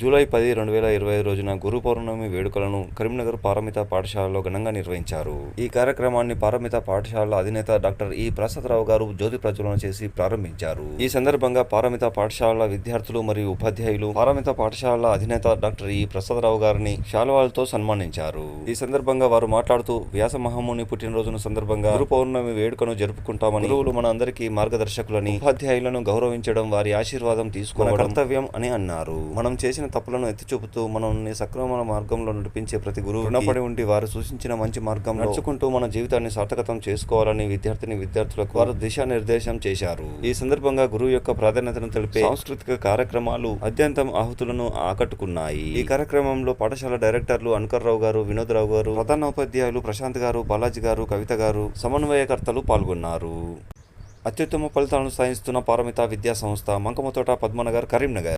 July పది రెండు వేల ఇరవై ఐదు రోజున గురు పౌర్ణమి వేడుకలను కరీంనగర్ పారమిత పాఠశాలలో ఘనంగా నిర్వహించారు. ఈ కార్యక్రమాన్ని పారమిత పాఠశాల అధినేత డాక్టర్ ఈ ప్రసాదరావు గారు జ్యోతి ప్రజ్వలన చేసి ప్రారంభించారు. ఈ సందర్భంగా పారమిత పాఠశాల విద్యార్థులు మరియు ఉపాధ్యాయులు పారమిత పాఠశాల అధినేత డాక్టర్ ఈ ప్రసాదరావు గారిని శాలువాలతో సన్మానించారు. ఈ సందర్భంగా వారు మాట్లాడుతూ వ్యాస మహాముని పుట్టినరోజున సందర్భంగా గురు పౌర్ణమి వేడుకను జరుపుకుంటామని గురువులు మన అందరికీ మార్గదర్శకులని ఉపాధ్యాయులను గౌరవించడం వారి ఆశీర్వాదం తీసుకోవడం కర్తవ్యం అని అన్నారు. మనం చేసిన తప్పులను ఎత్తి చూపుతూ మనల్ని సక్రమ మార్గంలో నడిపించే ప్రతి గురువు రుణపడి ఉండి వారు సూచించిన మంచి మార్గం నడుచుకుంటూ మన జీవితాన్ని సార్థకతం చేసుకోవాలని విద్యార్థిని విద్యార్థులకు వారు దిశానిర్దేశం చేశారు. ఈ సందర్భంగా గురువు యొక్క ప్రాధాన్యతను తెలిపే సాంస్కృతిక కార్యక్రమాలు అత్యంతం ఆహుతులను ఆకట్టుకున్నాయి. ఈ కార్యక్రమంలో పాఠశాల డైరెక్టర్లు రావు గారు వినోదరావు గారు ప్రధాన ఉపాధ్యాయులు ప్రశాంత్ గారు బాలాజీ గారు కవిత గారు సమన్వయకర్తలు పాల్గొన్నారు. అత్యుత్తమ ఫలితాలను సాధిస్తున్న పారమిత విద్యా సంస్థ మంకమతోట పద్మనగర్ కరీంనగర్.